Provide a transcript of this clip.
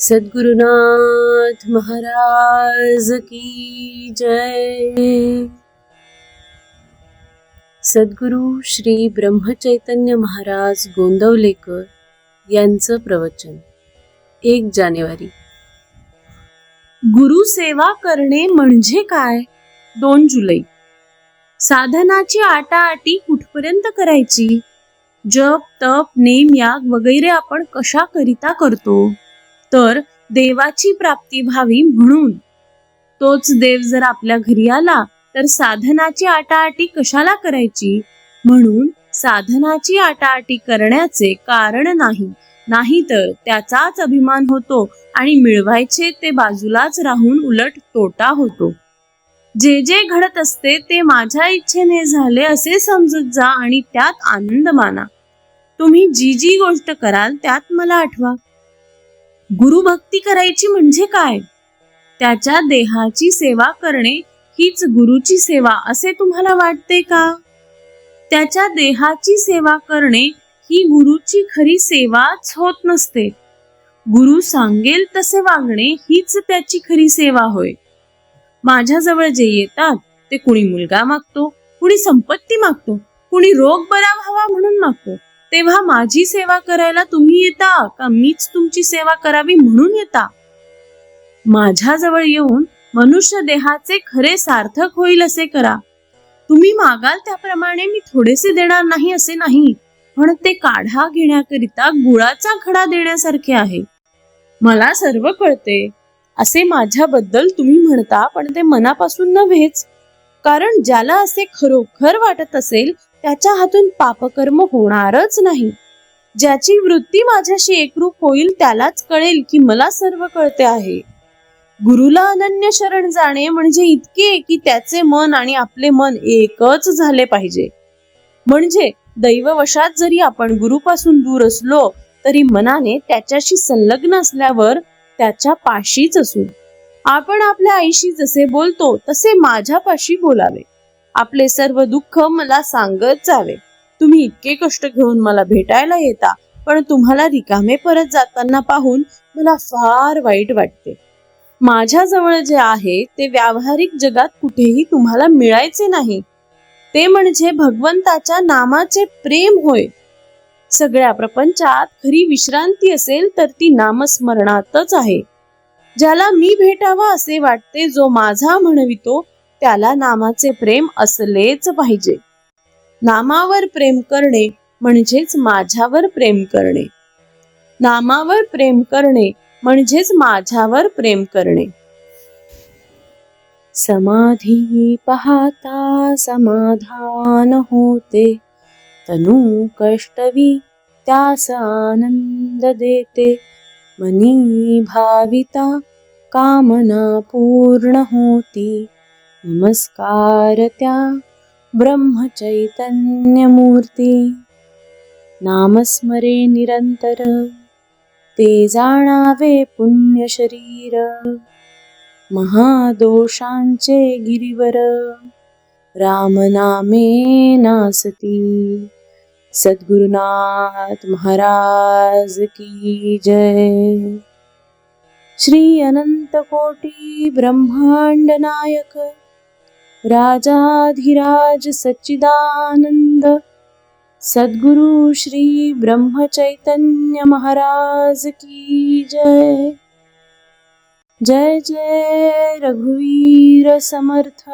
सद्गुरुनाथ महाराज की जय। सद्गुरु श्री ब्रह्मचैतन्य महाराज गोंदवलेकर यांचं प्रवचन एक जानेवारी. गुरु सेवा करणे म्हणजे काय? दोन जुलै. साधनाची आटाआटी कुठपर्यंत करायची? जप तप नेम याग वगैरे आपण कशा करिता करतो? तर देवाची प्राप्ती व्हावी म्हणून. तोच देव जर आपल्या घरी आला तर साधनाची आटाआटी कशाला करायची? म्हणून साधनाची आटाआटी करण्याचे कारण नाही. नाही तर त्याचाच अभिमान होतो आणि मिळवायचे ते बाजूलाच राहून उलट तोटा होतो. जे जे घडत असते ते माझ्या इच्छेने झाले असे समजत जा आणि त्यात आनंद माना. तुम्ही जी जी गोष्ट कराल त्यात मला आठवा. गुरुभक्ती करायची म्हणजे काय? त्याच्या देहाची सेवा करणे हीच गुरुची सेवा असे तुम्हाला वाटते का? त्याच्या देहाची सेवा करणे ही गुरुची खरी सेवाच होत नसते. गुरु सांगेल तसे वागणे हीच त्याची खरी सेवा होय. माझ्याजवळ जे येतात ते कुणी मुलगा मागतो कुणी संपत्ती मागतो कुणी रोग बरा व्हावा म्हणून मागतो. तेव्हा माझी सेवा करायला तुम्ही येता का मीच तुमची सेवा करावी म्हणून येता? माझ्याजवळ येऊन मनुष्य देहाचे खरे सार्थक होईल असे करा. तुम्ही मागाल त्याप्रमाणे मी थोडेसे देणार नाही असे नाही पण ते काढा घेण्याकरिता गुळाचा खडा देण्यासारखे आहे. मला सर्व कळते असे माझ्याबद्दल तुम्ही म्हणता पण ते मनापासून नव्हेच. कारण ज्याला असे खरोखर वाटत असेल त्याच्या हातून पापकर्म होणारच नाही. ज्याची वृत्ती माझ्याशी एकरूप होईल त्यालाच कळेल की मला सर्व कळते आहे. गुरुला अनन्य शरण जाणे म्हणजे इतके की त्याचे मन आणि आपले मन एकच झाले पाहिजे. म्हणजे दैववशात जरी आपण गुरुपासून दूर असलो तरी मनाने त्याच्याशी संलग्न असल्यावर त्याच्या पाशीच असू. आपण आपल्या आईशी जसे बोलतो तसे माझ्या पाशी बोलावे. आपले सर्व दुःख मला सांगत जावे. तुम्ही इतके कष्ट घेऊन मला भेटायला येता पण तुम्हाला रिकामे परत जाताना पाहून मला फार वाईट वाटते. माझ्याजवळ जे आहे ते व्यावहारिक जगात कुठेही तुम्हाला मिळायचे नाही. ते म्हणजे भगवंताच्या नामाचे प्रेम होय. सगळ्या प्रपंचात खरी विश्रांती असेल तर ती नामस्मरणातच आहे. ज्याला मी भेटावा असे वाटते जो माझा म्हणवितो त्याला नामाचे प्रेम असलेच पाहिजे. नामावर प्रेम करणे म्हणजेच माझ्यावर प्रेम करणे. नामावर प्रेम करणे म्हणजेच माझ्यावर प्रेम करणे. समाधी पाहता समाधान होते. तनु कष्टवी त्यास आनंद देते. मनी भाविता कामना पूर्ण होती. नमस्कार त्या ब्रह्मचैतन्यमूर्ती. नामस्मरे निरंतर ते जाणावे पुण्य शरीर महादोषांचे गिरीवर रामनामे नासती. सद्गुरुनाथ महाराज की जय. श्री अनंत कोटी ब्रह्मांड नायक राजाधिराज सच्चिदानंद सद्गुरु श्री ब्रह्मचैतन्य महाराज की जय। जय जय रघुवीर समर्थ।